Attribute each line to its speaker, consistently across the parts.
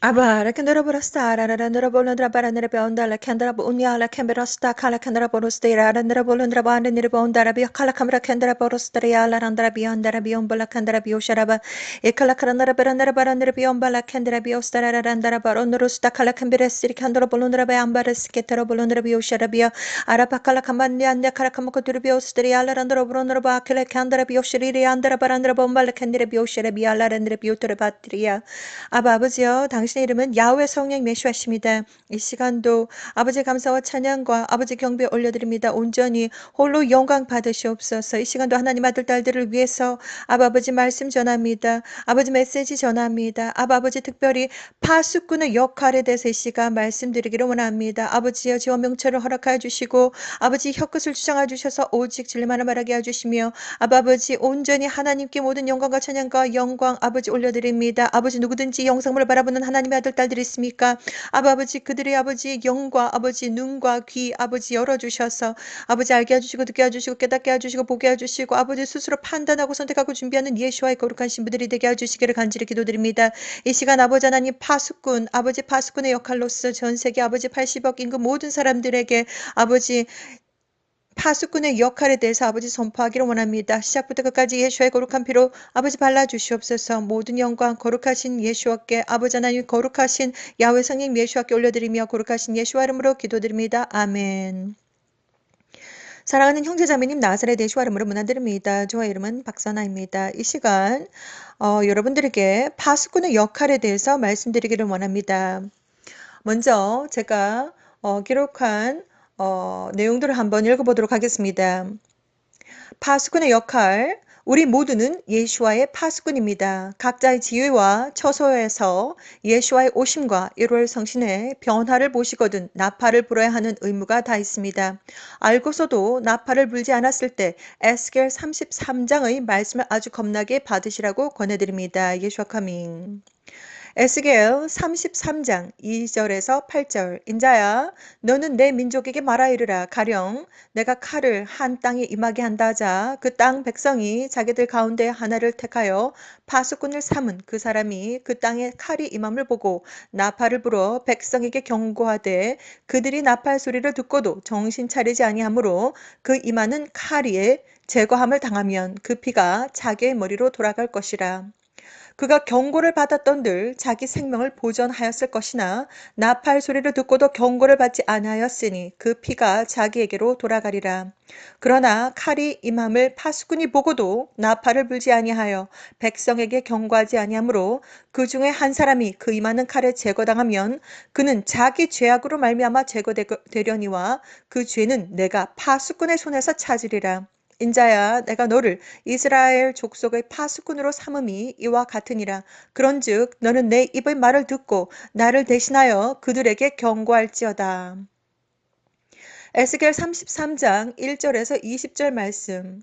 Speaker 1: Abara kendera borasta rara nera bolun nera bara nera bonda la kendera bu unya la kembera sta kala kendera borus de rara nera bolun nera bara nera bonda la biya kala kamera kendera borus de ya la randra biya nera biyon bala kendera biyo şaraba e kala kendera bara nera bara nera biyon bala kendera biyo sta rara randra bara nera sta kala kembera sir kendera bolun nera bayan bara sketera bolun nera biyo şarabiya araba kala kaman ya ne kala kamu kudur biyo sta ya la randra bolun nera ba kala kendera biyo şiri ya nera bara nera bomba la kendera biyo şarabiya la randra biyo tura batriya ababız yo tanış 당신의 이름은 야훼 성령 메시아십니다. 이 시간도 아버지 감사와 찬양과 아버지 경배 올려드립니다. 온전히 홀로 영광 받으시옵소서. 이 시간도 하나님 아들 딸들을 위해서 아버지 말씀 전합니다. 아버지 메시지 전합니다. 아버지 특별히 파수꾼의 역할에 대해서 이 시간 말씀드리기를 원합니다. 아버지여 지원 명철을 허락하여 주시고 아버지 혀끝을 주장해 주셔서 오직 진리만을 말하게 해주시며 아버지 온전히 하나님께 모든 영광과 찬양과 영광 아버지 올려드립니다. 아버지 누구든지 영상을 바라보는 하나님 의 아들 딸들이 있습니까? 아바 아버지 그들의 아버지 영과 아버지 눈과 귀 아버지 열어주셔서 아버지 알게 해주시고 듣게 해주시고 깨닫게 해주시고 보게 해주시고 아버지 스스로 판단하고 선택하고 준비하는 예수와의 거룩한 신부들이 되게 해주시기를 간절히 기도드립니다. 이 시간 아버지 하나님 파수꾼 아버지 파수꾼의 역할로서 전 세계 아버지 80억 인구 모든 사람들에게 아버지 파수꾼의 역할에 대해서 아버지 선포하기를 원합니다. 시작부터 끝까지 예수의 거룩한 피로 아버지 발라주시옵소서 모든 영광 거룩하신 예수와께 아버지 하나님 거룩하신 야외 성령 예수와께 올려드리며 거룩하신 예수와 이름으로 기도드립니다. 아멘. 사랑하는 형제자매님 나사렛 예수와 이름으로 문안드립니다. 저의 이름은 박선아입니다. 이 시간 어, 여러분들에게 파수꾼의 역할에 대해서 말씀드리기를 원합니다. 먼저 제가 어, 기록한 어, 내용들을 한번 읽어보도록 하겠습니다. 파수꾼의 역할, 우리 모두는 예수와의 파수꾼입니다. 각자의 지위와 처소에서 예수와의 오심과 1월 성신의 변화를 보시거든 나팔을 불어야 하는 의무가 다 있습니다. 알고서도 나팔을 불지 않았을 때 에스겔 33장의 말씀을 아주 겁나게 받으시라고 권해드립니다. 예수와 카밍. 에스겔 33장 2절에서 8절. 인자야 너는 내 민족에게 말하 이르라. 가령 내가 칼을 한 땅에 임하게 한다 하자. 그 땅 백성이 자기들 가운데 하나를 택하여 파수꾼을 삼은 그 사람이 그 땅에 칼이 임함을 보고 나팔을 불어 백성에게 경고하되 그들이 나팔 소리를 듣고도 정신 차리지 아니하므로 그 임하는 칼이에 제거함을 당하면 그 피가 자기의 머리로 돌아갈 것이라 그가 경고를 받았던들 자기 생명을 보전하였을 것이나 나팔 소리를 듣고도 경고를 받지 아니하였으니 그 피가 자기에게로 돌아가리라. 그러나 칼이 임함을 파수꾼이 보고도 나팔을 불지 아니하여 백성에게 경고하지 아니하므로 그 중에 한 사람이 그 임하는 칼에 제거당하면 그는 자기 죄악으로 말미암아 제거되려니와 그 죄는 내가 파수꾼의 손에서 찾으리라. 인자야 내가 너를 이스라엘 족속의 파수꾼으로 삼음이 이와 같으니라. 그런즉 너는 내 입의 말을 듣고 나를 대신하여 그들에게 경고할지어다. 에스겔 33장 1절에서 20절 말씀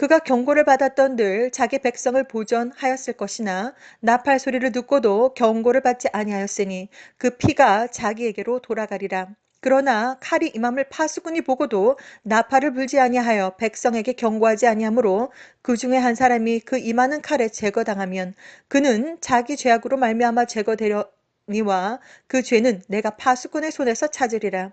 Speaker 1: 그가 경고를 받았던 늘 자기 백성을 보전하였을 것이나 나팔 소리를 듣고도 경고를 받지 아니하였으니 그 피가 자기에게로 돌아가리라. 그러나 칼이 임함을 파수꾼이 보고도 나팔을 불지 아니하여 백성에게 경고하지 아니하므로 그 중에 한 사람이 그 임하는 칼에 제거당하면 그는 자기 죄악으로 말미암아 제거되려 니와 그 죄는 내가 파수꾼의 손에서 찾으리라.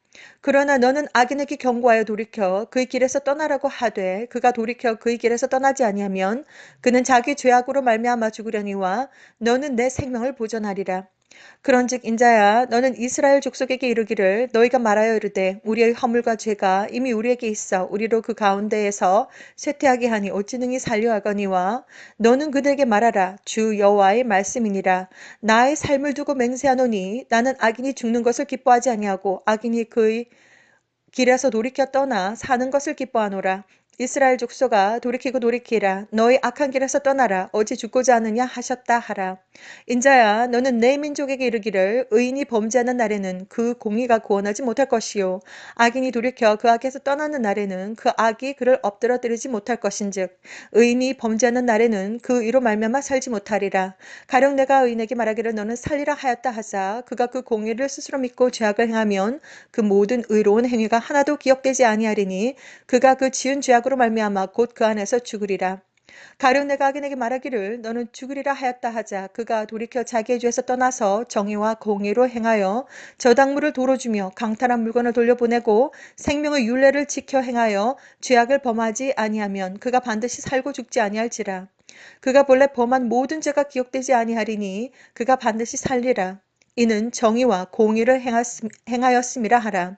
Speaker 1: 그러나 너는 악인에게 경고하여 돌이켜 그의 길에서 떠나라고 하되 그가 돌이켜 그의 길에서 떠나지 아니하면 그는 자기 죄악으로 말미암아 죽으려니와 너는 내 생명을 보존하리라. 그런즉 인자야 너는 이스라엘 족속에게 이르기를 너희가 말하여 이르되 우리의 허물과 죄가 이미 우리에게 있어 우리로 그 가운데에서 쇠퇴하게 하니 어찌 능히 살려 하거니와 너는 그들에게 말하라 주 여호와의 말씀이니라. 나의 삶을 두고 맹세하노니 나는 악인이 죽는 것을 기뻐하지 아니하고 악인이 그의 길에서 돌이켜 떠나 사는 것을 기뻐하노라 이스라엘 족속아 돌이키고 돌이키라. 너희 악한 길에서 떠나라. 어찌 죽고자 하느냐 하셨다 하라. 인자야 너는 내 민족에게 이르기를 의인이 범죄하는 날에는 그 공의가 구원하지 못할 것이요. 악인이 돌이켜 그 악에서 떠나는 날에는 그 악이 그를 엎드러뜨리지 못할 것인즉 의인이 범죄하는 날에는 그 의로 말미암아 살지 못하리라. 가령 내가 의인에게 말하기를 너는 살리라 하였다 하자 그가 그 공의를 스스로 믿고 죄악을 행하면 그 모든 의로운 행위가 하나도 기억되지 아니하리니 그가 그 지은 죄악 으로 말미암아 곧 그 안에서 죽으리라. 가령 내가 악인에게 말하기를 너는 죽으리라 하였다 하자 그가 돌이켜 자기의 죄에서 떠나서 정의와 공의로 행하여 저당물을 도로 주며 강탈한 물건을 돌려보내고 생명의 윤례를 지켜 행하여 죄악을 범하지 아니하면 그가 반드시 살고 죽지 아니할지라. 그가 본래 범한 모든 죄가 기억되지 아니하리니 그가 반드시 살리라. 이는 정의와 공의를 행하였음이라 하라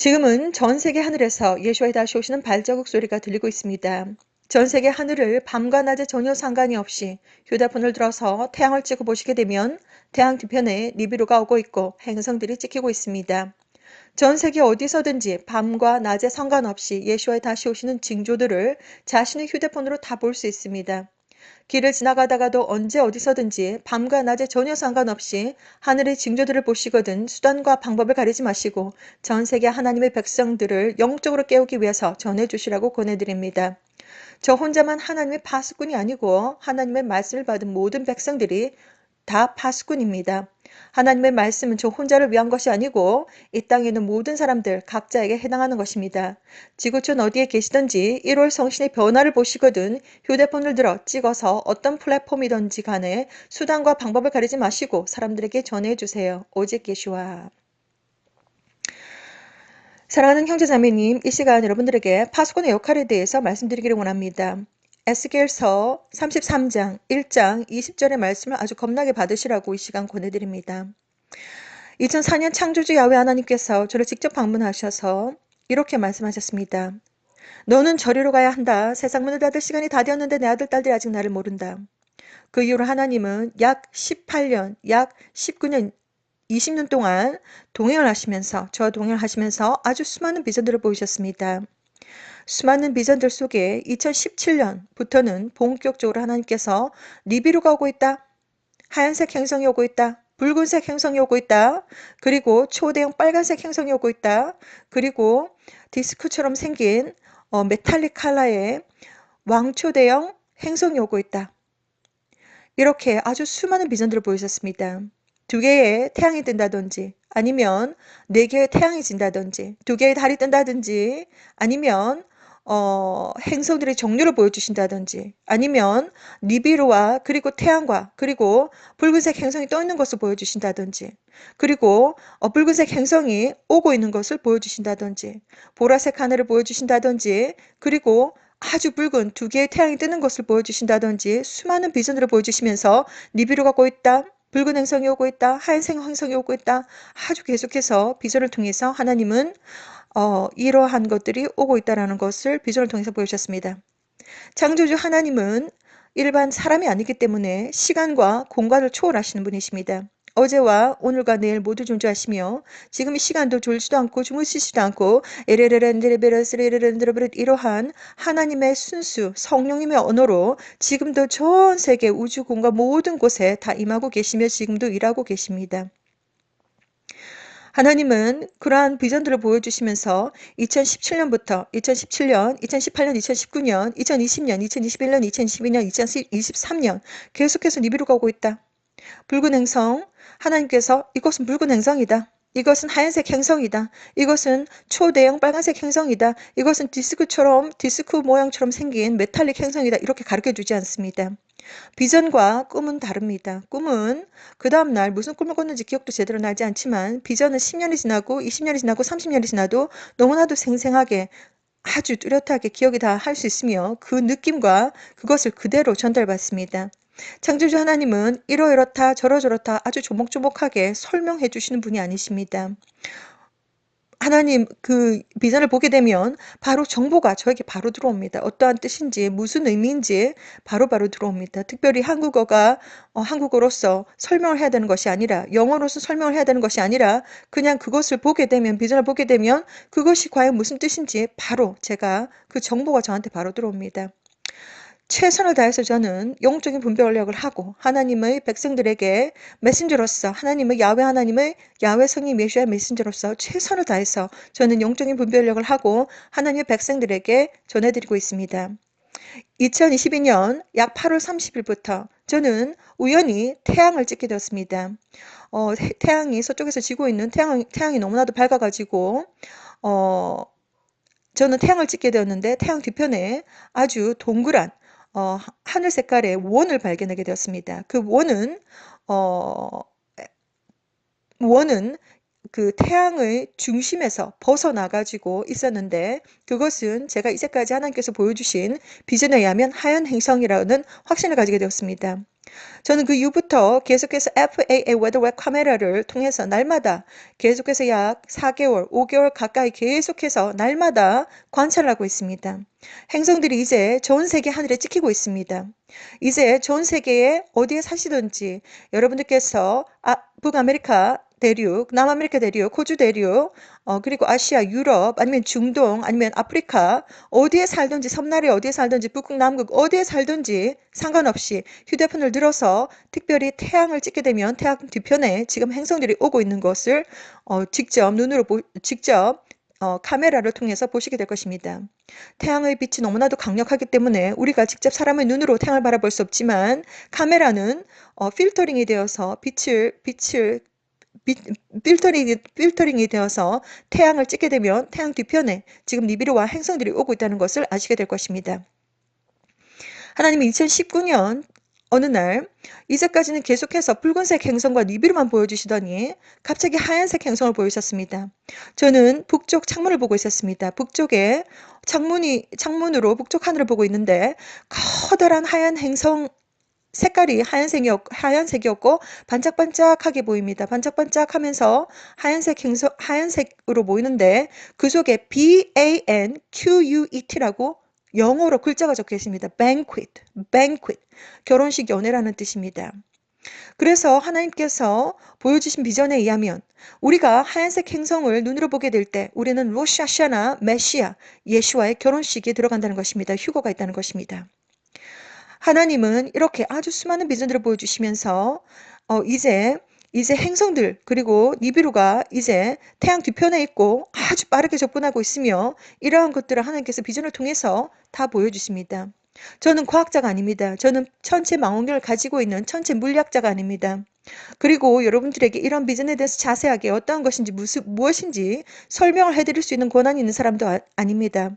Speaker 1: 지금은 전 세계 하늘에서 예수와의 다시 오시는 발자국 소리가 들리고 있습니다. 전 세계 하늘을 밤과 낮에 전혀 상관이 없이 휴대폰을 들어서 태양을 찍어 보시게 되면 태양 뒤편에 니비루가 오고 있고 행성들이 찍히고 있습니다. 전 세계 어디서든지 밤과 낮에 상관없이 예수와의 다시 오시는 징조들을 자신의 휴대폰으로 다 볼 수 있습니다. 길을 지나가다가도 언제 어디서든지 밤과 낮에 전혀 상관없이 하늘의 징조들을 보시거든 수단과 방법을 가리지 마시고 전 세계 하나님의 백성들을 영적으로 깨우기 위해서 전해주시라고 권해드립니다. 저 혼자만 하나님의 파수꾼이 아니고 하나님의 말씀을 받은 모든 백성들이 다 파수꾼입니다. 하나님의 말씀은 저 혼자를 위한 것이 아니고 이 땅에 있는 모든 사람들 각자에게 해당하는 것입니다. 지구촌 어디에 계시든지 1월 성신의 변화를 보시거든 휴대폰을 들어 찍어서 어떤 플랫폼이든지 간에 수단과 방법을 가리지 마시고 사람들에게 전해 주세요. 오직 예수와 사랑하는 형제자매님, 이 시간 여러분들에게 파수꾼의 역할에 대해서 말씀드리기를 원합니다. 에스겔서 33장 1장 20절의 말씀을 아주 겁나게 받으시라고 이 시간 권해드립니다. 2004년 창조주 야외 하나님께서 저를 직접 방문하셔서 이렇게 말씀하셨습니다. 너는 저리로 가야 한다. 세상 문을 닫을 시간이 다 되었는데 내 아들, 딸들이 아직 나를 모른다. 그 이후로 하나님은 약 18년, 약 19년, 20년 동안 동행을 하시면서, 저와 동행을 하시면서 아주 수많은 비전들을 보이셨습니다. 수많은 비전들 속에 2017년부터는 본격적으로 하나님께서 리비루가 오고 있다. 하얀색 행성이 오고 있다. 붉은색 행성이 오고 있다. 그리고 초대형 빨간색 행성이 오고 있다. 그리고 디스크처럼 생긴 어, 메탈릭 칼라의 왕초대형 행성이 오고 있다. 이렇게 아주 수많은 비전들을 보이셨습니다. 두 개의 태양이 뜬다든지 아니면 네 개의 태양이 진다든지 두 개의 달이 뜬다든지 아니면 어, 행성들의 종류를 보여주신다든지 아니면 니비루와 그리고 태양과 그리고 붉은색 행성이 떠 있는 것을 보여주신다든지 그리고 어, 붉은색 행성이 오고 있는 것을 보여주신다든지 보라색 하늘을 보여주신다든지 그리고 아주 붉은 두 개의 태양이 뜨는 것을 보여주신다든지 수많은 비전들을 보여주시면서 니비루가 오고 있다. 붉은 행성이 오고 있다. 하얀색 행성이 오고 있다. 아주 계속해서 비전을 통해서 하나님은 어, 이러한 것들이 오고 있다는 것을 비전을 통해서 보여주셨습니다. 창조주 하나님은 일반 사람이 아니기 때문에 시간과 공간을 초월하시는 분이십니다. 어제와 오늘과 내일 모두 존재하시며 지금 이 시간도 졸지도 않고 주무시지도 않고 에레레렌드레베레스레레렌드레베레 이러한 하나님의 순수 성령님의 언어로 지금도 전 세계 우주 공간 모든 곳에 다 임하고 계시며 지금도 일하고 계십니다. 하나님은 그러한 비전들을 보여주시면서 2017년부터 2017년, 2018년, 2019년, 2020년, 2021년, 2022년, 2023년 계속해서 니비로 가고 있다. 붉은 행성 하나님께서 이것은 붉은 행성이다. 이것은 하얀색 행성이다. 이것은 초대형 빨간색 행성이다. 이것은 디스크처럼 디스크 모양처럼 생긴 메탈릭 행성이다. 이렇게 가르쳐 주지 않습니다. 비전과 꿈은 다릅니다. 꿈은 그 다음날 무슨 꿈을 꿨는지 기억도 제대로 나지 않지만 비전은 10년이 지나고 20년이 지나고 30년이 지나도 너무나도 생생하게 아주 뚜렷하게 기억이 다 할 수 있으며 그 느낌과 그것을 그대로 전달받습니다. 창조주 하나님은 이러이렇다 저러저렇다 아주 조목조목하게 설명해 주시는 분이 아니십니다. 하나님 그 비전을 보게 되면 바로 정보가 저에게 바로 들어옵니다. 어떠한 뜻인지 무슨 의미인지 바로바로 바로 들어옵니다. 특별히 한국어가 어, 한국어로서 설명을 해야 되는 것이 아니라 영어로서 설명을 해야 되는 것이 아니라 그냥 그것을 보게 되면 비전을 보게 되면 그것이 과연 무슨 뜻인지 바로 제가 그 정보가 저한테 바로 들어옵니다. 최선을 다해서 저는 영적인 분별력을 하고 하나님의 백성들에게 메신저로서 하나님의 야외 하나님의 야외 성령 메시아 메신저로서 최선을 다해서 저는 영적인 분별력을 하고 하나님의 백성들에게 전해드리고 있습니다. 2022년 약 8월 30일부터 저는 우연히 태양을 찍게 되었습니다. 어, 태양이 서쪽에서 지고 있는 태양, 태양이 너무나도 밝아가지고 어, 저는 태양을 찍게 되었는데 태양 뒤편에 아주 동그란 어, 하늘 색깔의 원을 발견하게 되었습니다. 그 원은 어, 원은 그 태양의 중심에서 벗어나 가지고 있었는데 그것은 제가 이제까지 하나님께서 보여주신 비전에 의하면 하얀 행성이라는 확신을 가지게 되었습니다. 저는 그 이후부터 계속해서 FAA 웨더웹 카메라를 통해서 날마다 계속해서 약 4개월, 5개월 가까이 계속해서 날마다 관찰을 하고 있습니다. 행성들이 이제 전 세계 하늘에 찍히고 있습니다. 이제 전 세계에 어디에 사시든지 여러분들께서 아, 북아메리카 대륙, 남아메리카 대륙, 호주 대륙, 어, 그리고 아시아, 유럽, 아니면 중동, 아니면 아프리카, 어디에 살든지, 섬나라에 어디에 살든지, 북극, 남극, 어디에 살든지 상관없이 휴대폰을 들어서 특별히 태양을 찍게 되면 태양 뒤편에 지금 행성들이 오고 있는 것을 어, 직접 눈으로 보, 직접 어, 카메라를 통해서 보시게 될 것입니다. 태양의 빛이 너무나도 강력하기 때문에 우리가 직접 사람의 눈으로 태양을 바라볼 수 없지만 카메라는 어, 필터링이 되어서 빛을 빛을 필터링이, 필터링이 되어서 태양을 찍게 되면 태양 뒤편에 지금 니비르와 행성들이 오고 있다는 것을 아시게 될 것입니다. 하나님이 2019년 어느 날 이제까지는 계속해서 붉은색 행성과 니비르만 보여주시더니 갑자기 하얀색 행성을 보이셨습니다. 저는 북쪽 창문을 보고 있었습니다. 북쪽에 창문이 창문으로 북쪽 하늘을 보고 있는데 커다란 하얀 행성 색깔이 하얀색이었, 하얀색이었고 반짝반짝하게 보입니다. 반짝반짝하면서 하얀색 행성, 하얀색으로 보이는데 그 속에 B-A-N-Q-U-E-T라고 영어로 글자가 적혀 있습니다. banquet, banquet, 결혼식 연회라는 뜻입니다. 그래서 하나님께서 보여주신 비전에 의하면 우리가 하얀색 행성을 눈으로 보게 될 때 우리는 로샤샤나 메시아 예수와의 결혼식에 들어간다는 것입니다. 휴거가 있다는 것입니다. 하나님은 이렇게 아주 수많은 비전들을 보여주시면서 어, 이제 이제 행성들 그리고 니비루가 이제 태양 뒤편에 있고 아주 빠르게 접근하고 있으며 이러한 것들을 하나님께서 비전을 통해서 다 보여주십니다. 저는 과학자가 아닙니다. 저는 천체 망원경을 가지고 있는 천체 물리학자가 아닙니다. 그리고 여러분들에게 이런 비전에 대해서 자세하게 어떠한 것인지 무엇인지 설명을 해드릴 수 있는 권한이 있는 사람도 아, 아닙니다.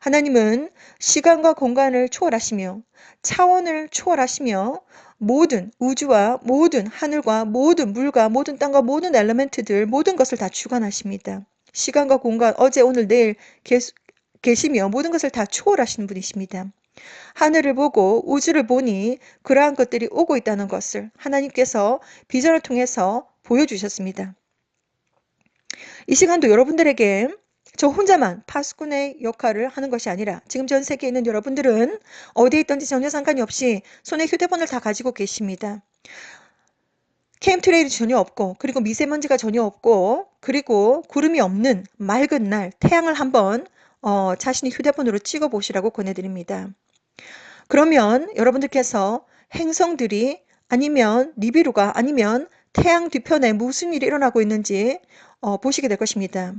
Speaker 1: 하나님은 시간과 공간을 초월하시며 차원을 초월하시며 모든 우주와 모든 하늘과 모든 물과 모든 땅과 모든 엘리멘트들 모든 것을 다 주관하십니다. 시간과 공간 어제 오늘 내일 계시며 모든 것을 다 초월하시는 분이십니다. 하늘을 보고 우주를 보니 그러한 것들이 오고 있다는 것을 하나님께서 비전을 통해서 보여주셨습니다. 이 시간도 여러분들에게 저 혼자만 파수꾼의 역할을 하는 것이 아니라 지금 전 세계에 있는 여러분들은 어디에 있든지 전혀 상관이 없이 손에 휴대폰을 다 가지고 계십니다. 캠트레일이 전혀 없고 그리고 미세먼지가 전혀 없고 그리고 구름이 없는 맑은 날 태양을 한번 어, 자신이 휴대폰으로 찍어 보시라고 권해드립니다. 그러면 여러분들께서 행성들이 아니면 니비루가 아니면 태양 뒤편에 무슨 일이 일어나고 있는지 어, 보시게 될 것입니다.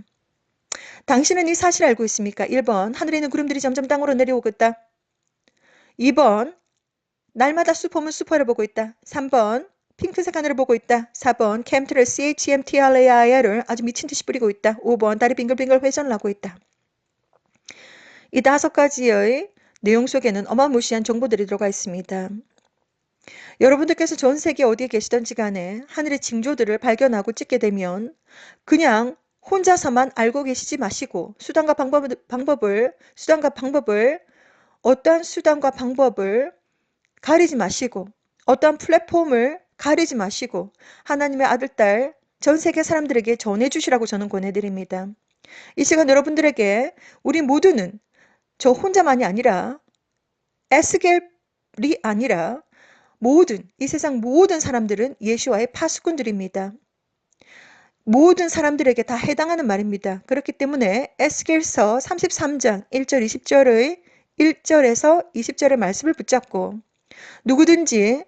Speaker 1: 당신은 이 사실을 알고 있습니까? 1번 하늘에 있는 구름들이 점점 땅으로 내려오고 있다. 2번 날마다 슈퍼문 슈퍼를 보고 있다. 3번 핑크색 하늘을 보고 있다. 4번 캠트를 CHMTRAI를 아주 미친 듯이 뿌리고 있다. 5번 다리 빙글빙글 회전을 하고 있다. 이 다섯 가지의 내용 속에는 어마무시한 정보들이 들어가 있습니다. 여러분들께서 전 세계 어디에 계시던지 간에 하늘의 징조들을 발견하고 찍게 되면 그냥 혼자서만 알고 계시지 마시고 수단과 방법을, 방법을 수단과 방법을 어떠한 수단과 방법을 가리지 마시고 어떠한 플랫폼을 가리지 마시고 하나님의 아들, 딸, 전 세계 사람들에게 전해 주시라고 저는 권해 드립니다. 이 시간 여러분들에게 우리 모두는 저 혼자만이 아니라 에스겔이 아니라 모든 이 세상 모든 사람들은 예수와의 파수꾼들입니다. 모든 사람들에게 다 해당하는 말입니다. 그렇기 때문에 에스겔서 33장 1절 20절의 1절에서 20절의 말씀을 붙잡고 누구든지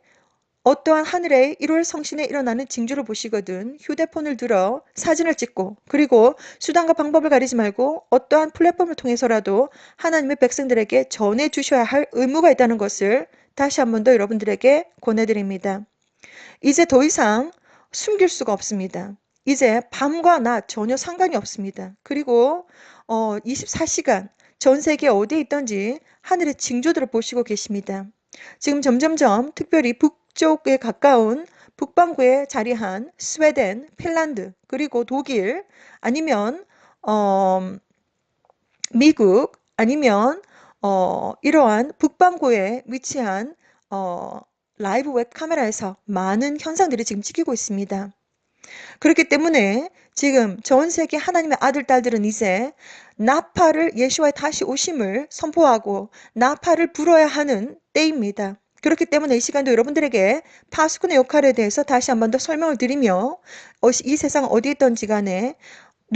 Speaker 1: 어떠한 하늘의 1월 성신에 일어나는 징조를 보시거든 휴대폰을 들어 사진을 찍고 그리고 수단과 방법을 가리지 말고 어떠한 플랫폼을 통해서라도 하나님의 백성들에게 전해 주셔야 할 의무가 있다는 것을 다시 한 번 더 여러분들에게 권해드립니다. 이제 더 이상 숨길 수가 없습니다. 이제 밤과 낮 전혀 상관이 없습니다. 그리고 어, 24시간 전 세계 어디에 있던지 하늘의 징조들을 보시고 계십니다. 지금 점점점 특별히 북쪽에 가까운 북반구에 자리한 스웨덴, 핀란드, 그리고 독일, 아니면 어, 미국, 아니면 어, 이러한 북반구에 위치한 어, 라이브 웹 카메라에서 많은 현상들이 지금 찍히고 있습니다. 그렇기 때문에 지금 전 세계 하나님의 아들, 딸들은 이제 나팔을 예수와의 다시 오심을 선포하고 나팔을 불어야 하는 때입니다. 그렇기 때문에 이 시간도 여러분들에게 파수꾼의 역할에 대해서 다시 한 번 더 설명을 드리며 어, 이 세상 어디에 있던지 간에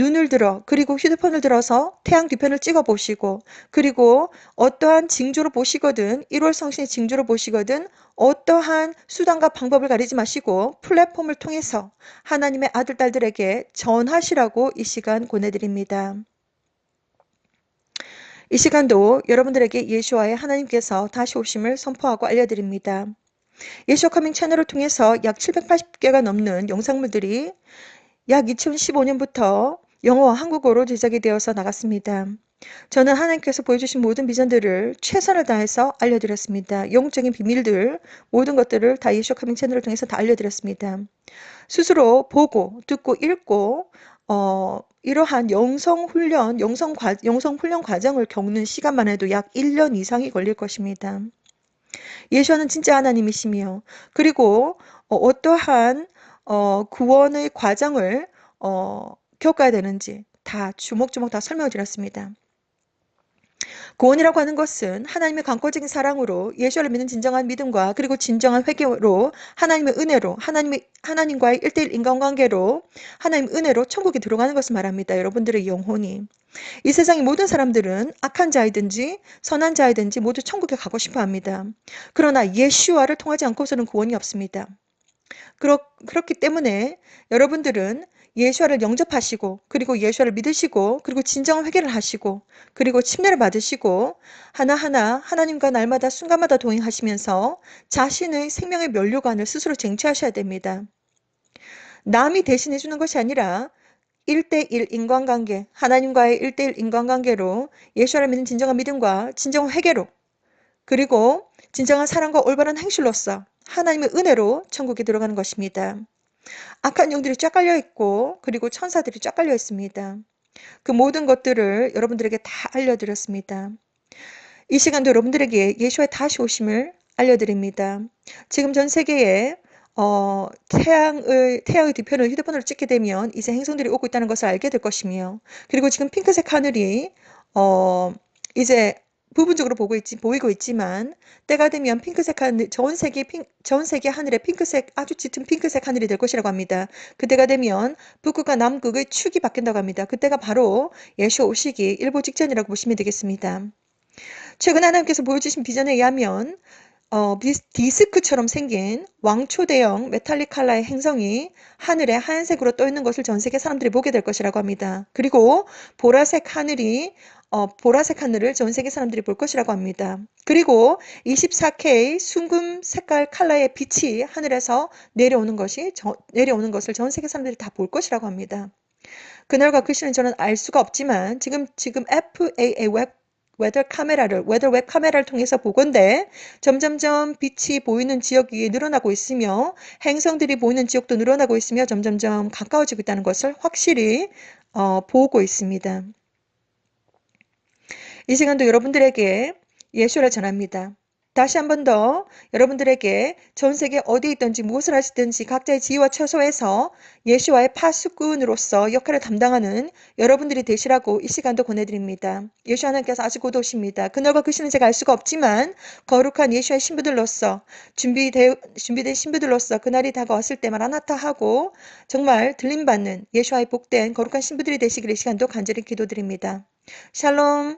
Speaker 1: 눈을 들어 그리고 휴대폰을 들어서 태양 뒤편을 찍어 보시고 그리고 어떠한 징조를 보시거든 1월 성신의 징조를 보시거든 어떠한 수단과 방법을 가리지 마시고 플랫폼을 통해서 하나님의 아들 딸들에게 전하시라고 이 시간 권해드립니다. 이 시간도 여러분들에게 예수와의 하나님께서 다시 오심을 선포하고 알려드립니다. 예수 커밍 채널을 통해서 약 780개가 넘는 영상물들이 약 2015년부터 영어와 한국어로 제작이 되어서 나갔습니다. 저는 하나님께서 보여주신 모든 비전들을 최선을 다해서 알려드렸습니다. 영적인 비밀들, 모든 것들을 다 예수 커밍 채널을 통해서 다 알려드렸습니다. 스스로 보고, 듣고, 읽고, 어, 이러한 영성 훈련, 영성 과, 영성 훈련 과정을 겪는 시간만 해도 약 1년 이상이 걸릴 것입니다. 예수는 진짜 하나님이시며, 그리고 어, 어떠한 어, 구원의 과정을 어, 겪어야 되는지 다 주먹주먹 다 설명을 드렸습니다. 구원이라고 하는 것은 하나님의 광고적인 사랑으로 예수를 믿는 진정한 믿음과 그리고 진정한 회개로 하나님의 은혜로 하나님의 하나님과의 일대일 인간관계로 하나님 은혜로 천국에 들어가는 것을 말합니다. 여러분들의 영혼이 이 세상의 모든 사람들은 악한 자이든지 선한 자이든지 모두 천국에 가고 싶어 합니다. 그러나 예수와를 통하지 않고서는 구원이 없습니다. 그렇, 그렇기 때문에 여러분들은 예수와를 영접하시고 그리고 예수와를 믿으시고 그리고 진정한 회개를 하시고 그리고 침례를 받으시고 하나하나 하나님과 날마다 순간마다 동행하시면서 자신의 생명의 면류관을 스스로 쟁취하셔야 됩니다. 남이 대신해 주는 것이 아니라 1대1 인간관계, 하나님과의 1대1 인간관계로 예수를 믿는 진정한 믿음과 진정한 회개로 그리고 진정한 사랑과 올바른 행실로서 하나님의 은혜로 천국에 들어가는 것입니다. 악한 영들이 쫙 깔려 있고 그리고 천사들이 쫙 깔려 있습니다. 그 모든 것들을 여러분들에게 다 알려드렸습니다. 이 시간도 여러분들에게 예수의 다시 오심을 알려드립니다. 지금 전 세계에 어, 태양의 태양의 뒤편을 휴대폰으로 찍게 되면 이제 행성들이 오고 있다는 것을 알게 될 것이며 그리고 지금 핑크색 하늘이 어, 이제 부분적으로 보고 있지, 보이고 있지만 때가 되면 핑크색 하늘, 전 세계 핑, 전 세계 하늘에 핑크색 아주 짙은 핑크색 하늘이 될 것이라고 합니다. 그때가 되면 북극과 남극의 축이 바뀐다고 합니다. 그때가 바로 예수 오시기 일보 직전이라고 보시면 되겠습니다. 최근 하나님께서 보여주신 비전에 의하면 어, 디스크처럼 생긴 왕초 대형 메탈릭 칼라의 행성이 하늘에 하얀색으로 떠 있는 것을 전 세계 사람들이 보게 될 것이라고 합니다. 그리고 보라색 하늘이 어, 보라색 하늘을 전 세계 사람들이 볼 것이라고 합니다. 그리고 24K 순금 색깔 컬러의 빛이 하늘에서 내려오는 것이 저, 내려오는 것을 전 세계 사람들이 다 볼 것이라고 합니다. 그날과 그 시는 저는 알 수가 없지만 지금 지금 FAA 웹 웨더 카메라를 웨더 웹 카메라를 통해서 보건대 점점점 빛이 보이는 지역이 늘어나고 있으며 행성들이 보이는 지역도 늘어나고 있으며 점점점 가까워지고 있다는 것을 확실히 어, 보고 있습니다. 이 시간도 여러분들에게 예수를 전합니다. 다시 한 번 더 여러분들에게 전 세계 어디에 있든지 무엇을 하시든지 각자의 지위와 처소에서 예수와의 파수꾼으로서 역할을 담당하는 여러분들이 되시라고 이 시간도 권해드립니다. 예수 하나님께서 아주 곧 오십니다. 그날과 그 시는 제가 알 수가 없지만 거룩한 예수의 신부들로서 준비되, 준비된 신부들로서 그날이 다가왔을 때 마라나타 하고 정말 들림받는 예수와의 복된 거룩한 신부들이 되시기를 이 시간도 간절히 기도드립니다. 샬롬